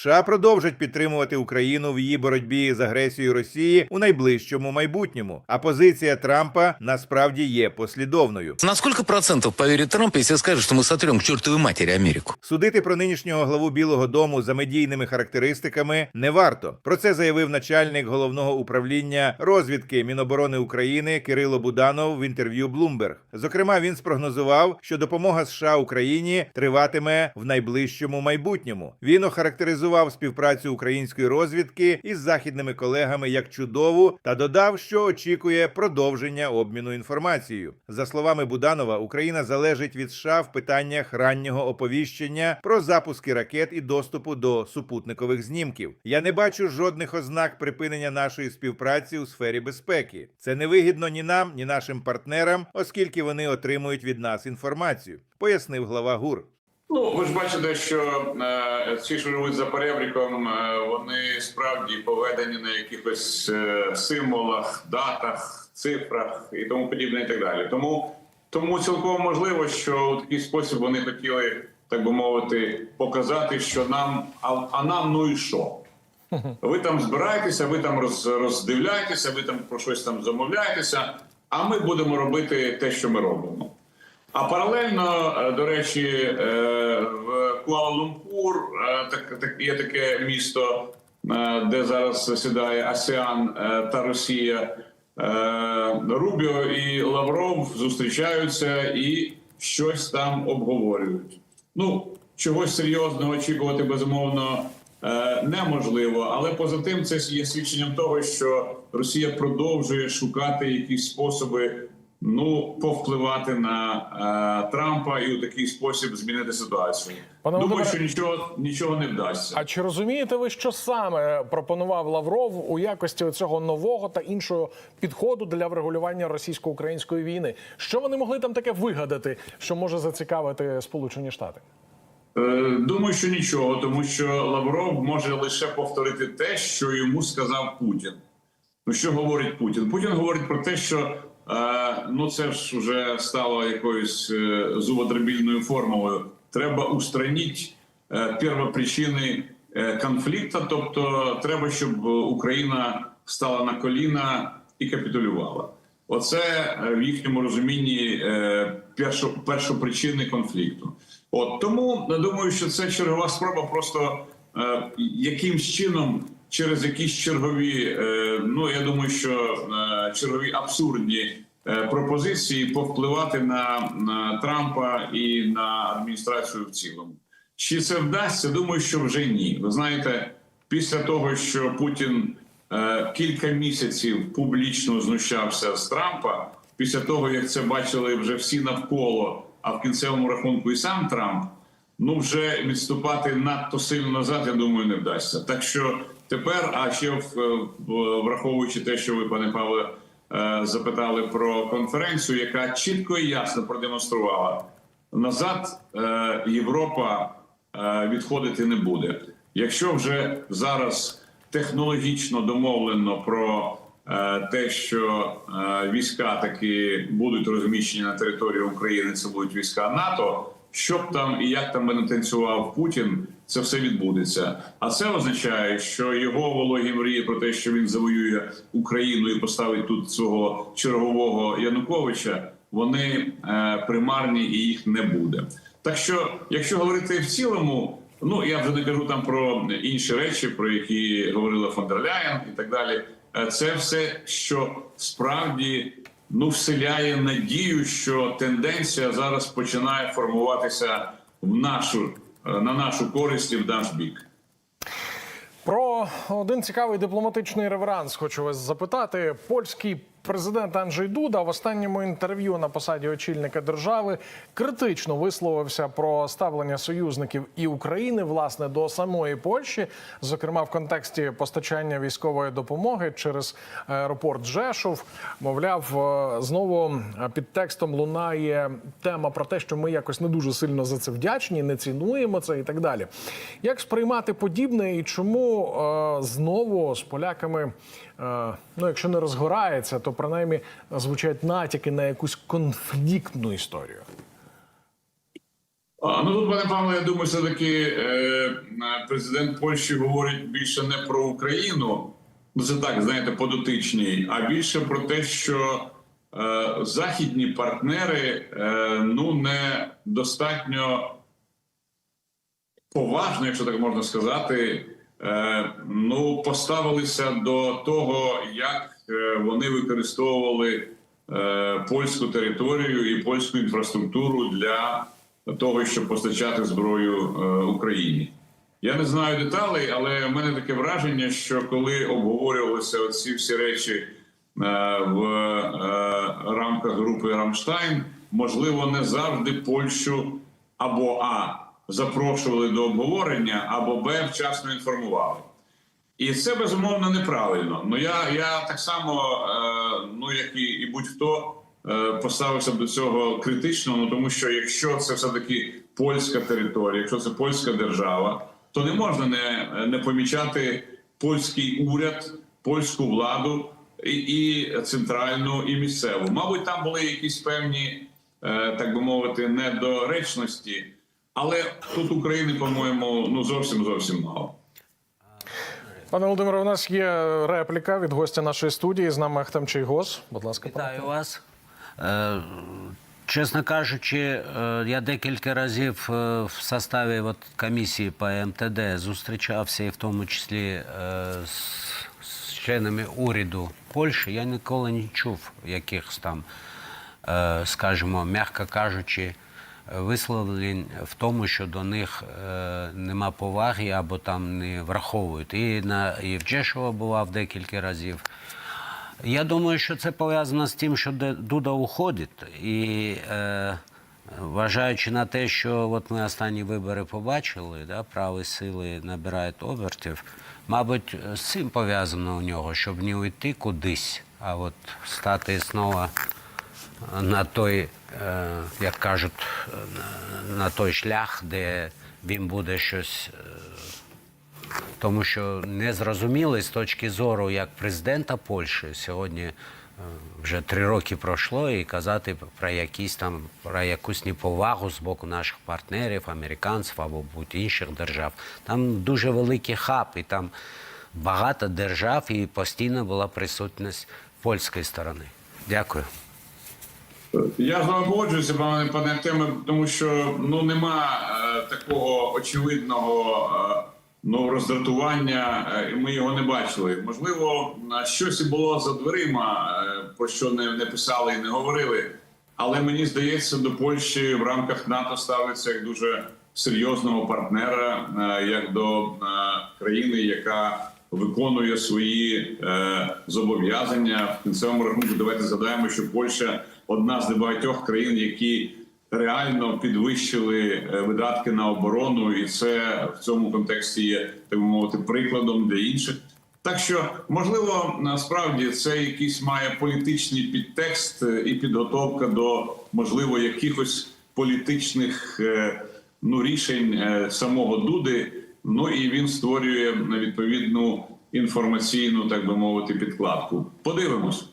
США продовжать підтримувати Україну в її боротьбі з агресією Росії у найближчому майбутньому. А позиція Трампа насправді є послідовною. На сколько процентов поверит Трамп, если скажет, что мы сотрем к чертовой матери Америку? Судити про нинішнього главу Білого Дому за медійними характеристиками не варто. Про це заявив начальник головного управління розвідки Міноборони України Кирило Буданов в інтерв'ю Bloomberg. Зокрема, він спрогнозував, що допомога США Україні триватиме в найближчому майбутньому. Він охарактеризував співпрацю української розвідки із західними колегами як чудову та додав, що очікує продовження обміну інформацією. За словами Буданова, Україна залежить від США в питаннях раннього оповіщення про запуски ракет і доступу до супутникових знімків. Я не бачу жодних ознак припинення нашої співпраці у сфері безпеки. Це не вигідно ні нам, ні нашим партнерам, оскільки вони отримують від нас інформацію, пояснив глава ГУР. Ну, ви ж бачите, що е, ці, що живуть за перебріком, е, вони справді поведені на якихось е, символах, датах, цифрах і тому подібне, і так далі. Тому, тому цілком можливо, що у такий спосіб вони хотіли, так би мовити, показати, що нам, а, а нам ну і що? Ви там збираєтеся, ви там роз, роздивляєтеся, ви там про щось там замовляєтеся, а ми будемо робити те, що ми робимо. А паралельно, е, до речі, е, в Куала-Лумпур е, так, так, є таке місто, де зараз засідає АСЕАН е, та Росія. Рубіо і Лавров зустрічаються і щось там обговорюють. Ну, чогось серйозного очікувати безумовно неможливо, але поза тим, це є свідченням того, що Росія продовжує шукати якісь способи ну повпливати на е, Трампа і у такий спосіб змінити ситуацію. Пане Думаю, Володимире, що нічого нічого не вдасться. А чи розумієте ви, що саме пропонував Лавров у якості цього нового та іншого підходу для врегулювання російсько-української війни? Що вони могли там таке вигадати, що може зацікавити Сполучені Штати? Е, Думаю, що нічого, тому що Лавров може лише повторити те, що йому сказав Путін. Ну що говорить Путін? Путін говорить про те, що ну це ж вже стало якоюсь е, зубодробільною формулою. Треба устранити е, первопричини е, конфлікту, тобто треба, щоб Україна стала на коліна і капітулювала. Оце е, в їхньому розумінні е, першо, першопричини конфлікту. От тому думаю, що це чергова спроба просто е, якимсь чином через якісь чергові, е, ну я думаю, що е, чергові абсурдні е, пропозиції повпливати на, Трампа і на адміністрацію в цілому. Чи це вдасться? Думаю, що вже ні. Ви знаєте, після того, що Путін кілька місяців публічно знущався з Трампа, після того як це бачили вже всі навколо, а в кінцевому рахунку і сам Трамп, ну вже відступати надто сильно назад, я думаю, не вдасться. Так що тепер, а ще враховуючи те, що ви, пане Павле, е, запитали про конференцію, яка чітко і ясно продемонструвала назад е, Європа е, відходити не буде. Якщо вже зараз технологічно домовлено про те, що війська таки будуть розміщені на території України, це будуть війська НАТО. Що б там і як там би не танцював Путін, це все відбудеться. А це означає, що його вологі мрії про те, що він завоює Україну і поставить тут свого чергового Януковича, вони е, примарні і їх не буде. Так що, якщо говорити в цілому, ну я вже не кажу там про інші речі, про які говорила фон і так далі. е, Це все, що справді ну вселяє надію, що тенденція зараз починає формуватися в нашу на нашу користь і в наш бік. Про один цікавий дипломатичний реверанс хочу вас запитати. Польський президент Анджей Дуда в останньому інтерв'ю на посаді очільника держави критично висловився про ставлення союзників і України власне до самої Польщі, зокрема в контексті постачання військової допомоги через аеропорт Жешов. Мовляв, е, знову під текстом лунає тема про те, що ми якось не дуже сильно за це вдячні, не цінуємо це і так далі. Як сприймати подібне і чому е, знову з поляками, е, ну якщо не розгорається, то принаймні звучать натяки на якусь конфліктну історію? Ну тут, пане Павло, я думаю, все таки е, президент Польщі говорить більше не про Україну. Ну це так, знаєте, подотичній, а більше про те, що е, західні партнери е, ну не достатньо поважно, якщо так можна сказати, е, ну поставилися до того, як е, вони використовували е, польську територію і польську інфраструктуру для того, щоб постачати зброю е, Україні. Я не знаю деталей, але в мене таке враження, що коли обговорювалися ці всі речі е, в е, рамках групи Рамштайн, можливо, не завжди Польщу або А запрошували до обговорення, або Б вчасно інформували. І це безумовно неправильно. Ну я, я так само, е, ну як і, і будь-хто, е, поставився до цього критично. Ну тому що якщо це все таки польська територія, якщо це польська держава, то не можна не, не помічати польський уряд, польську владу і, і центральну, і місцеву. Мабуть, там були якісь певні, е, так би мовити, недоречності, але тут України, по-моєму, ну зовсім зовсім мало. Пане Володимире, у нас є репліка від гостя нашої студії. З нами Ахтем Чийгоз. Будь ласка, пане. Вітаю вас. Е, Чесно кажучи, е, я декілька разів е, в составі от комісії по МТД зустрічався, і в тому числі е, з, з членами уряду Польщі. Я ніколи не чув якихось там, е, скажімо, м'яко кажучи, висловлень в тому, що до них е, нема поваги або там не враховують. І на Євчешова бував декілька разів. Я думаю, що це пов'язано з тим, що Дуда уходить. І е, вважаючи на те, що от ми останні вибори побачили, да, праві сили набирають обертів, мабуть, з цим пов'язано у нього, щоб не уйти кудись, а от стати знову на той, е, як кажуть, на- той шлях, де він буде щось е, тому що не зрозуміли з точки зору як президента Польщі сьогодні е, вже три роки пройшло, і казати про якісь там про якусь неповагу з боку наших партнерів, американців або будь-інших держав. Там дуже великий хаб, і там багато держав, і постійно була присутність польської сторони. Дякую. Я з пане пане Артеме, тому що ну нема е, такого очевидного е, ну роздратування, е, і ми його не бачили. Можливо, е, щось і було за дверима, про що не, не писали і не говорили. Але мені здається, до Польщі в рамках НАТО ставиться як дуже серйозного партнера, як до країни, яка виконує свої е, зобов'язання в кінцевому рахунку. Давайте згадаємо, що Польща одна з небагатьох країн, які реально підвищили е, видатки на оборону, і це в цьому контексті є так мовити прикладом для інших. Так що можливо насправді це якийсь має політичний підтекст е, і підготовка до можливо якихось політичних е, ну рішень самого Дуди. Ну і він створює відповідну інформаційну, так би мовити, підкладку. Подивимось.